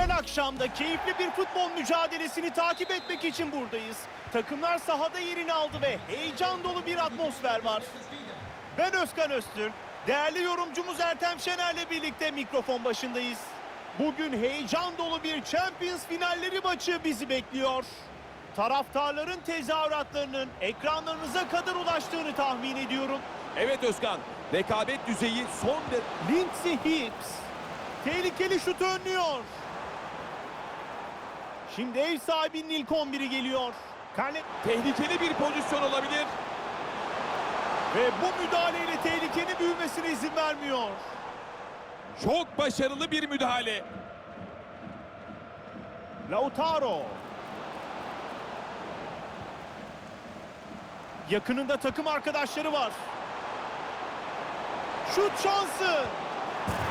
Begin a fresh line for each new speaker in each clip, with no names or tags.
güzel akşamda keyifli bir futbol mücadelesini takip etmek için buradayız. Takımlar sahada yerini aldı ve heyecan dolu bir atmosfer var. Ben Özkan Öztürk, değerli yorumcumuz Ertem Şener'le birlikte mikrofon başındayız. Bugün heyecan dolu bir Champions finalleri maçı bizi bekliyor. Taraftarların tezahüratlarının ekranlarınıza kadar ulaştığını tahmin ediyorum.
Evet Özkan, rekabet düzeyi son ve
Lindsey Hicks tehlikeli şutu önlüyor. Şimdi ev sahibinin ilk 11'i geliyor. Kale
tehlikeli bir pozisyon olabilir.
ve bu müdahaleyle tehlikenin büyümesine izin vermiyor.
Çok başarılı bir müdahale.
Lautaro. Yakınında takım arkadaşları var. Şut şansı.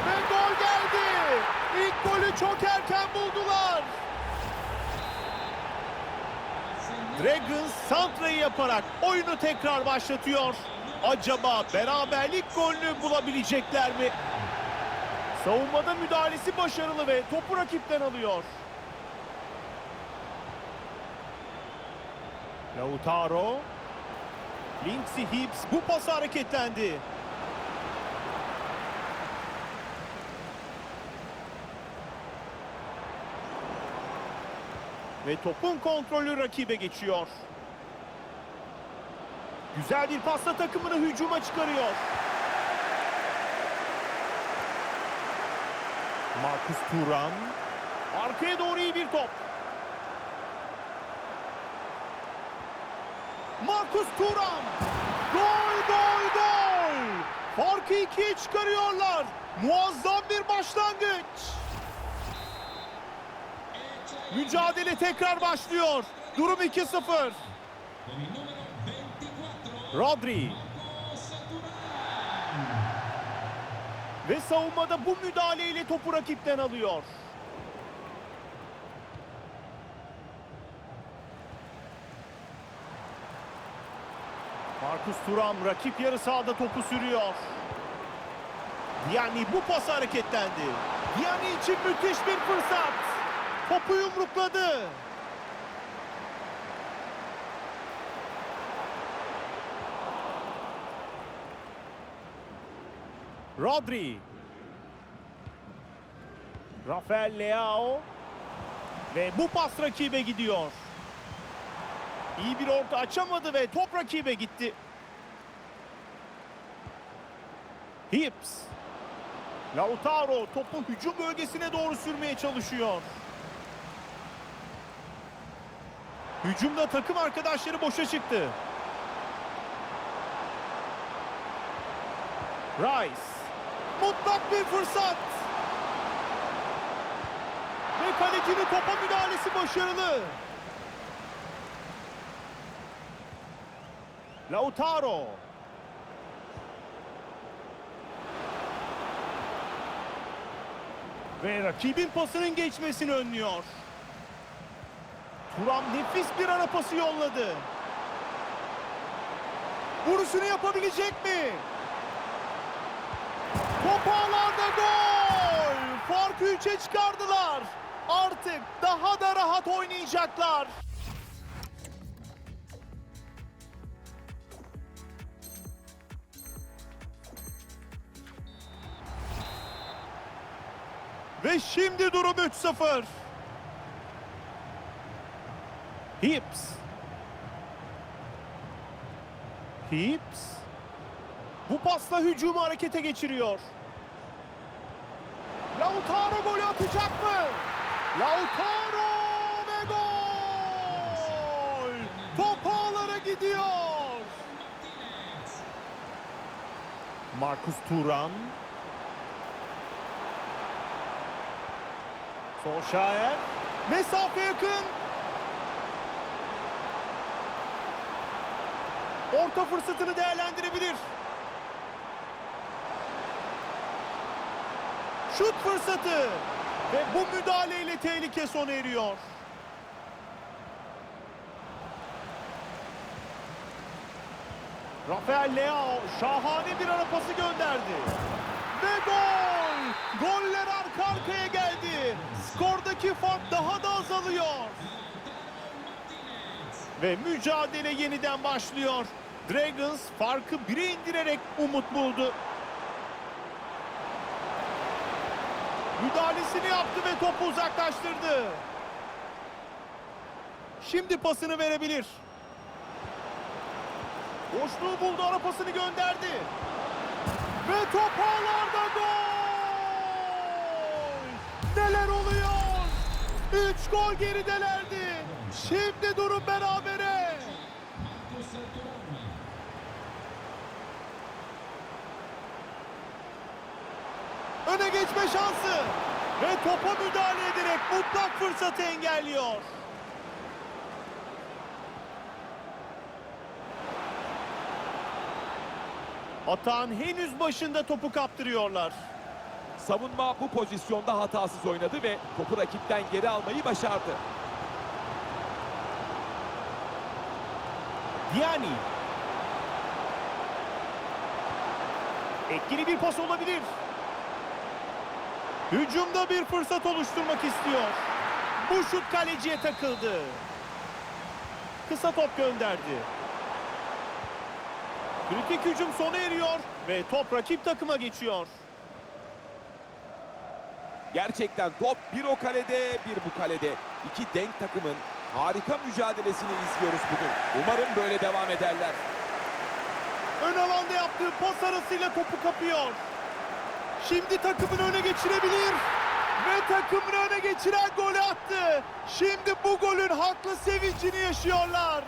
Ve gol geldi. İlk golü çok erken buldular. Dragons santrayı yaparak oyunu tekrar başlatıyor. Acaba beraberlik golünü bulabilecekler mi? Savunmada müdahalesi başarılı ve topu rakipten alıyor. Lautaro. Lindsey Hibbs bu pası hareketlendi. Ve topun kontrolü rakibe geçiyor. Güzel bir pasla takımını hücuma çıkarıyor. Marcus Thuram. Arkaya doğru iyi bir top. Marcus Thuram. Gol gol gol. Farkı ikiye çıkarıyorlar. Muazzam bir başlangıç. Mücadele tekrar başlıyor. Durum 2-0. Rodri. Ve savunmada bu müdahaleyle topu rakipten alıyor. Marcus Thuram rakip yarı sahada topu sürüyor. Yani bu pas hareketlendi. Yani için müthiş bir fırsat. Topu yumrukladı. Rodri. Rafael Leao. Ve bu pas rakibe gidiyor. İyi bir orta açamadı ve top rakibe gitti. Hips. Lautaro topu hücum bölgesine doğru sürmeye çalışıyor. Hücumda takım arkadaşları boşa çıktı. Rice. Mutlak bir fırsat. Ve kalecinin topa müdahalesi başarılı. Lautaro. Ve rakibin pasının geçmesini önlüyor. Turam nefis bir ara pası yolladı. Vuruşunu yapabilecek mi? Top ağlarda gol! Farkı 3'e çıkardılar. Artık daha da rahat oynayacaklar. Ve şimdi durum 3-0. Hips. Hips. Bu pasla hücumu harekete geçiriyor. Lautaro golü atacak mı? Lautaro ve gol! Top ağlara gidiyor. Marcus Thuram. Solskjaer. Mesafe yakın. Orta fırsatını değerlendirebilir. Şut fırsatı. Ve bu müdahaleyle tehlike sona eriyor. Rafael Leao şahane bir ara pası gönderdi. Ve gol! Goller arka arkaya geldi. Skordaki fark daha da azalıyor. Ve mücadele yeniden başlıyor. Dragons farkı 1'e indirerek umut buldu. Müdahalesini yaptı ve topu uzaklaştırdı. Şimdi pasını verebilir. Boşluğu buldu, ara pasını gönderdi. Ve top ağlarda gol! Neler oluyor? Üç gol geridelerdi. Şimdi durum berabere. Öne geçme şansı. Ve topa müdahale ederek mutlak fırsatı engelliyor. Atağın henüz başında topu kaptırıyorlar.
Savunma bu pozisyonda hatasız oynadı ve topu rakipten geri almayı başardı.
Diani. Etkili bir pas olabilir. Hücumda bir fırsat oluşturmak istiyor. Bu şut kaleciye takıldı. Kısa top gönderdi. Kritik hücum sona eriyor ve top rakip takıma geçiyor.
Gerçekten top bir o kalede bir bu kalede. İki denk takımın harika mücadelesini izliyoruz bugün. Umarım böyle devam ederler.
Ön alanda yaptığı pas arasıyla topu kapıyor. Şimdi takımını öne geçirebilir. Ve takımını öne geçiren golü attı. Şimdi bu golün haklı sevincini yaşıyorlar.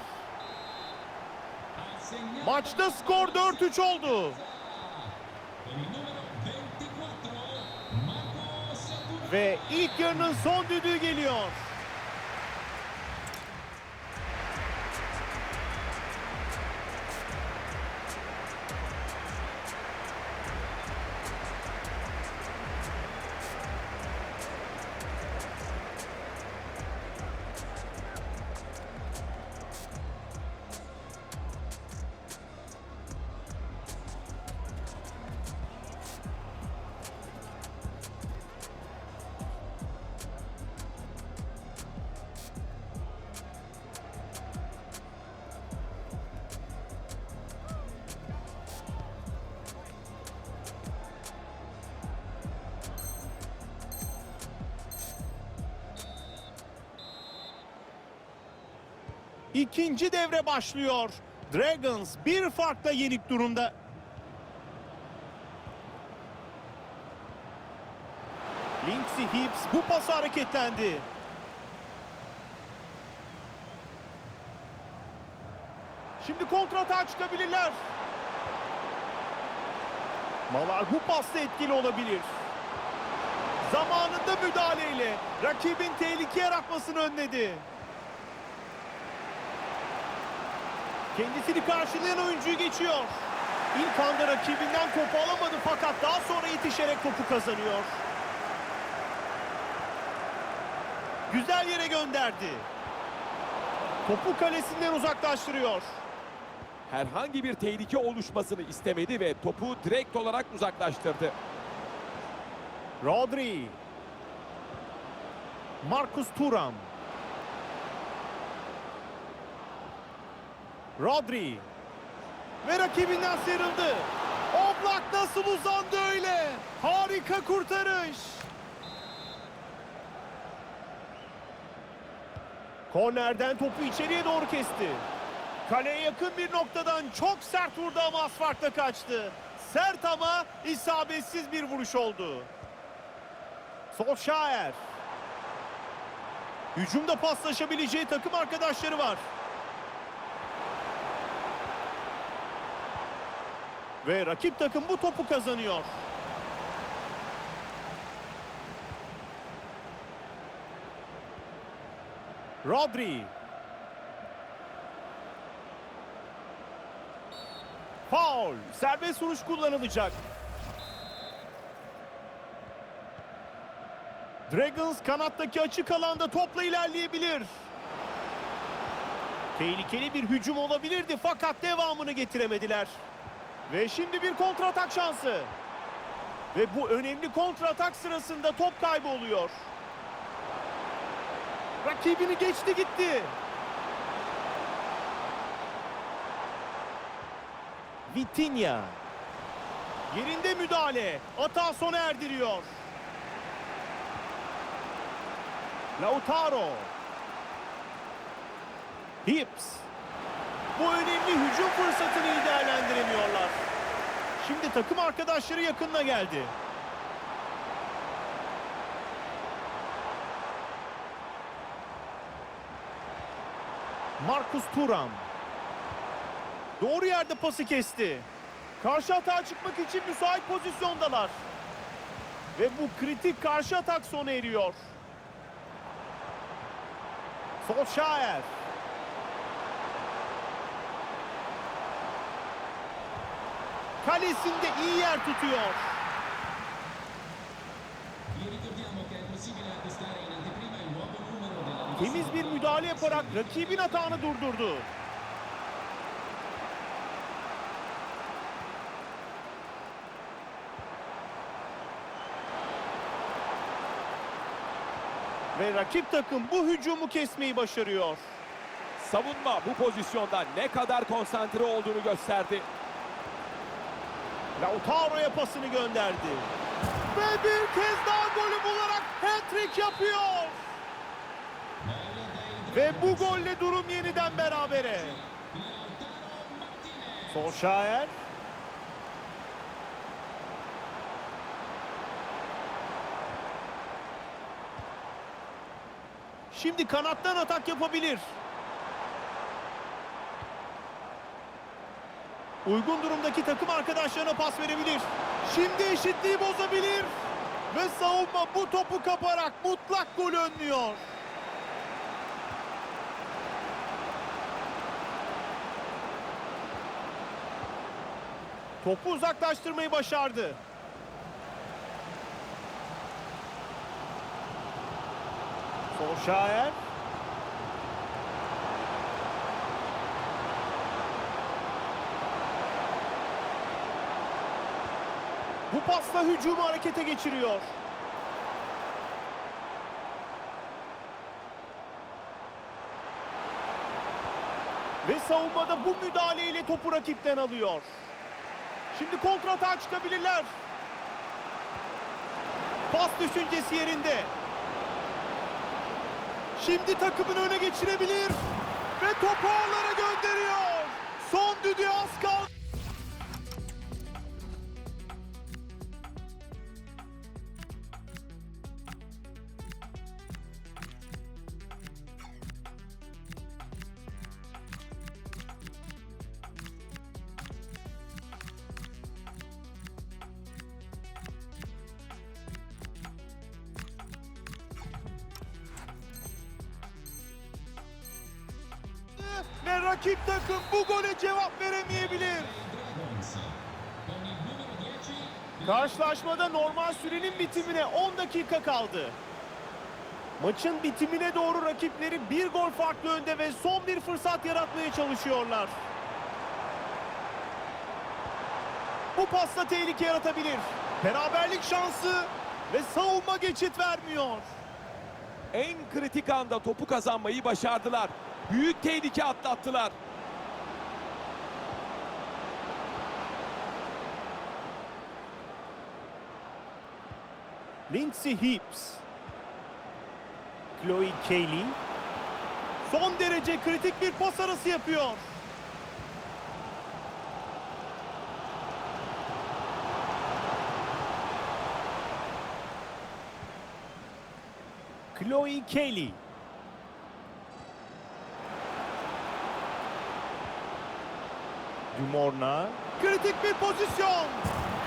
Maçta skor 4-3 oldu. Ve ilk yarının son düdüğü geliyor. İkinci devre başlıyor. Dragons bir farkla yenik durumda. Lindsey Hibbs bu pası hareketlendi. Şimdi kontratağa çıkabilirler. Malar bu pasta etkili olabilir. Zamanında müdahaleyle rakibin tehlike yaratmasını önledi. Kendisini karşılayan oyuncuyu geçiyor. İlk anda rakibinden topu alamadı fakat daha sonra yetişerek topu kazanıyor. Güzel yere gönderdi. Topu kalesinden uzaklaştırıyor.
Herhangi bir tehlike oluşmasını istemedi ve topu direkt olarak uzaklaştırdı.
Rodri. Marcus Thuram. Rodri. Ve rakibinden sıyrıldı. Oblak nasıl uzandı öyle? Harika kurtarış. Kornerden topu içeriye doğru kesti. Kaleye yakın bir noktadan çok sert vurdu ama az farkla kaçtı. Sert ama isabetsiz bir vuruş oldu. Solskjaer. Hücumda paslaşabileceği takım arkadaşları var. Ve rakip takım bu topu kazanıyor. Rodri. Foul. Serbest vuruş kullanılacak. Dragons kanattaki açık alanda topla ilerleyebilir. Tehlikeli bir hücum olabilirdi fakat devamını getiremediler. Ve şimdi bir kontratak şansı. Ve bu önemli kontratak sırasında top kaybı oluyor. Rakibini geçti gitti. Vitinha. Yerinde müdahale. Hata sona erdiriyor. Lautaro. Hips. Bu önemli hücum fırsatını değerlendiremiyorlar. Şimdi takım arkadaşları yakınına geldi. Marcus Thuram. Doğru yerde pası kesti. Karşı atağa çıkmak için müsait pozisyondalar. Ve bu kritik karşı atak sona eriyor. Solskjaer. Kalesinde iyi yer tutuyor. Temiz bir müdahale yaparak rakibin hatağını durdurdu. Ve rakip takım bu hücumu kesmeyi başarıyor.
Savunma bu pozisyonda ne kadar konsantre olduğunu gösterdi.
Lautaro'ya pasını gönderdi. Ve bir kez daha golü bularak hat-trick yapıyor. Ve bu golle durum yeniden berabere. Solskjaer. Şimdi kanattan atak yapabilir. Uygun durumdaki takım arkadaşlarına pas verebilir. Şimdi eşitliği bozabilir. Ve savunma bu topu kaparak mutlak gol önlüyor. Topu uzaklaştırmayı başardı. Solskjaer. Bu pasla hücumu harekete geçiriyor. Ve savunmada bu müdahaleyle topu rakipten alıyor. Şimdi kontratağa çıkabilirler. Pas düşüncesi yerinde. Şimdi takımını öne geçirebilir. Ve topu ağlara gönderiyor. Son düdüğü az kaldı. Rakip takım bu gole cevap veremeyebilir. Karşılaşmada normal sürenin bitimine 10 dakika kaldı. Maçın bitimine doğru rakipleri bir gol farklı önde ve son bir fırsat yaratmaya çalışıyorlar. Bu pasta tehlike yaratabilir. Beraberlik şansı ve savunma geçit vermiyor.
En kritik anda topu kazanmayı başardılar. Büyük tehlike atlattılar.
Lindsay Hips. Chloe Cayley. Son derece kritik bir pas arası yapıyor. Chloe Cayley. Dumorna. Kritik bir pozisyon.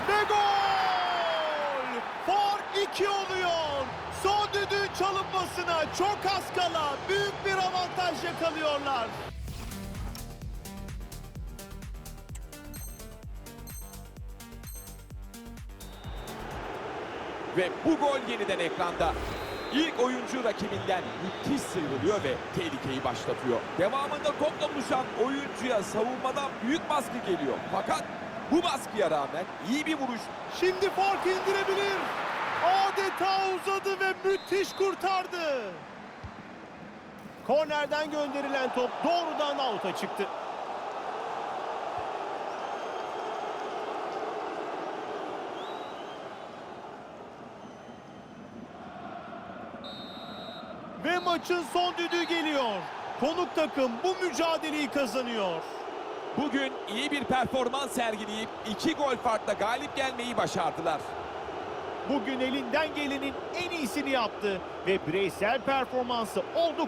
Ve gol! Fark 2 oluyor. Son düdüğün çalınmasına çok az kala büyük bir avantaj yakalıyorlar.
Ve bu gol yeniden ekranda. İlk oyuncu rakibinden müthiş sıyrılıyor ve tehlikeyi başlatıyor. Devamında topla buluşan oyuncuya savunmadan büyük baskı geliyor. Fakat Bu baskıya rağmen iyi bir vuruş.
Şimdi fark indirebilir. Adeta uzadı ve müthiş kurtardı. Kornerden gönderilen top doğrudan out'a çıktı. Maçın son düdüğü geliyor. Konuk takım bu mücadeleyi kazanıyor.
Bugün iyi bir performans sergileyip iki gol farkla galip gelmeyi başardılar.
Bugün elinden gelenin en iyisini yaptı ve bireysel performansı oldukça